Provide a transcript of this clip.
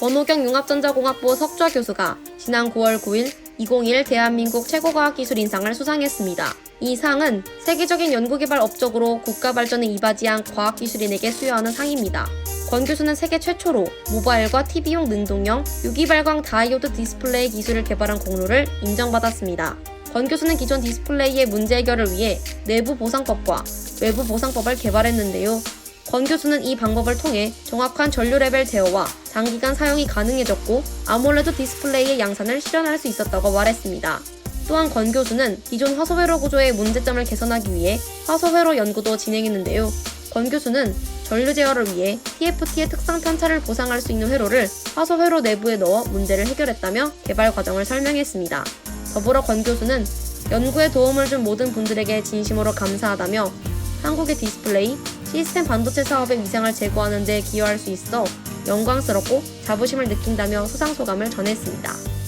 권호경 융합전자공학부 석좌 교수가 지난 9월 9일 2021 대한민국 최고과학기술인상을 수상했습니다. 이 상은 세계적인 연구개발 업적으로 국가 발전에 이바지한 과학기술인에게 수여하는 상입니다. 권 교수는 세계 최초로 모바일과 TV용 능동형 유기발광 다이오드 디스플레이 기술을 개발한 공로를 인정받았습니다. 권 교수는 기존 디스플레이의 문제 해결을 위해 내부 보상법과 외부 보상법을 개발했는데요. 권 교수는 이 방법을 통해 정확한 전류 레벨 제어와 장기간 사용이 가능해졌고 아몰레드 디스플레이의 양산을 실현할 수 있었다고 말했습니다. 또한 권 교수는 기존 화소회로 구조의 문제점을 개선하기 위해 화소회로 연구도 진행했는데요. 권 교수는 전류 제어를 위해 TFT의 특성 편차를 보상할 수 있는 회로를 화소회로 내부에 넣어 문제를 해결했다며 개발 과정을 설명했습니다. 더불어 권 교수는 연구에 도움을 준 모든 분들에게 진심으로 감사하다며 한국의 디스플레이, 시스템 반도체 사업의 위상을 제고하는 데 기여할 수 있어 영광스럽고 자부심을 느낀다며 수상 소감을 전했습니다.